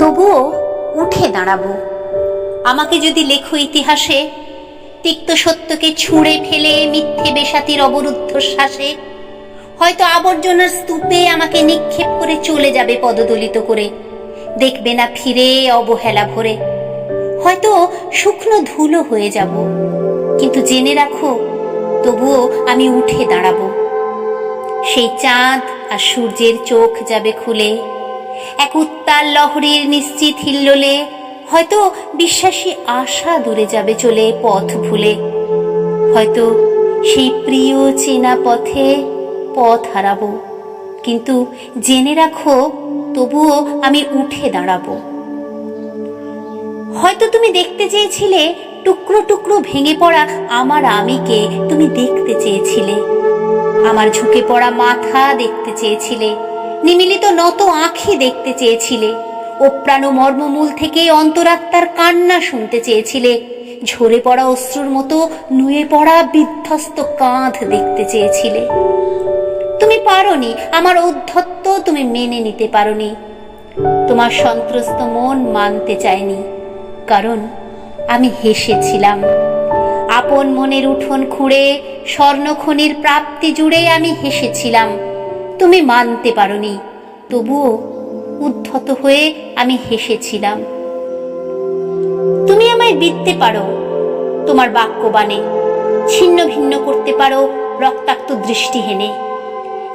তবুও উঠে দাঁড়াবো। আমাকে যদি লেখো ইতিহাসে, তিক্ত সত্যকে ছুঁড়ে ফেলে মিথ্যে বেসাতির অবরুদ্ধ শ্বাসে, হয়তো আবর্জনার স্তূপে আমাকে নিক্ষেপ করে চলে যাবে পদদলিত করে। দেখবে না ফিরে অবহেলা ভরে। হয়তো শুকনো ধুলো হয়ে যাব। কিন্তু জেনে রাখো, তবুও আমি উঠে দাঁড়াবো। সেই চাঁদ আর সূর্যের চোখ যাবে খুলে। এক উত্তাল লহরীর নিশ্চিত হিল্লোলে হয়তো বিশ্বাসী আশা দূরে যাবে চলে পথ ভুলে। হয়তো সেই প্রিয় চেনা পথে পথ হারাবো। কিন্তু জেনে রাখো, তবুও আমি উঠে দাঁড়াবো। হয়তো তুমি দেখতে চেয়েছিলে, টুকরো টুকরো ভেঙে পড়া আমার আমিকে তুমি দেখতে চেয়েছিলে। আমার ঝুঁকে পড়া মাথা দেখতে চেয়েছিলে। নিমিলিত নত আঁখি দেখতে চেয়েছিলে। অপ্রাণ মর্মমূল থেকে অন্তরাত্মার কান্না শুনতে চেয়েছিলে। ঝরে পড়া অশ্রুর মতো নুয়ে পড়া বিধ্বস্ত কাঁধ দেখতে চেয়েছিলে। তুমি পারোনি, আমার ঔদ্ধত্য তুমি মেনে নিতে পারোনি। তোমার সন্ত্রস্ত মন মানতে চায়নি, কারণ আমি হেসেছিলাম। আপন মনের উঠোন খুঁড়ে স্বর্ণখনির প্রাপ্তি জুড়ে আমি হেসেছিলাম। তুমি মানতে পারোনি। তবুও উদ্ধত হয়ে আমি হেসেছিলাম। তুমি আমায় বিদতে পারো, তোমার বাক্যবাণে। ছিন্ন ভিন্ন করতে পারো, রক্তাক্ত দৃষ্টি হেনে।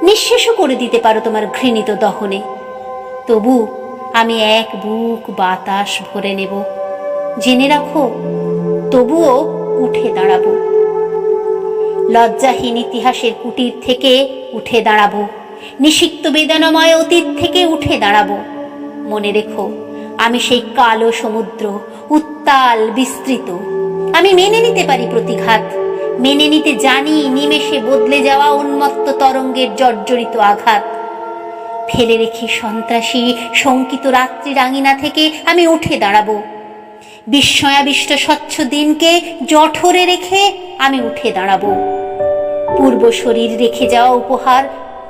নিঃশেষও করে দিতে পারো তোমার ঘৃণিত দহনে। তবু আমি এক বুক বাতাস ভরে নেব। জেনে রাখো, তবুও উঠে দাঁড়াবো। লজ্জাহীন ইতিহাসের কুটির থেকে উঠে দাঁড়াবো। নিষিক্ত বেদনাময় অতীত থেকে উঠে দাঁড়াবো। মনে রেখো, আমি সেই কালো সমুদ্র, উত্তাল, বিস্তৃত। আমি মেনে নিতে পারি প্রতিঘাত। মেনে নিতে জানি নিমেষে বদলে যাওয়া উন্মত্ত তরঙ্গের জর্জরিত আঘাত। ফেলে রেখে সন্ত্রাসী, শঙ্কিত রাত্রি রাঙিনা থেকে আমি উঠে দাঁড়াবো। বিস্ময়াবিষ্ট স্বচ্ছ দিনকে জঠরে রেখে আমি উঠে দাঁড়াবো। পূর্ব শরীর রেখে যাওয়া উপহার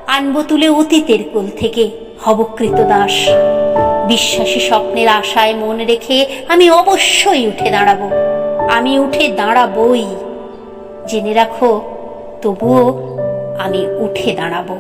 আনব তুলে অতীতের কোল থেকে, হবকৃত দাস। বিশ্বাসী স্বপ্নের আশায় মন রেখে আমি অবশ্যই উঠে দাঁড়াবো। আমি উঠে দাঁড়াবই। জেনে রাখো, তবুও আমি উঠে দাঁড়াবো।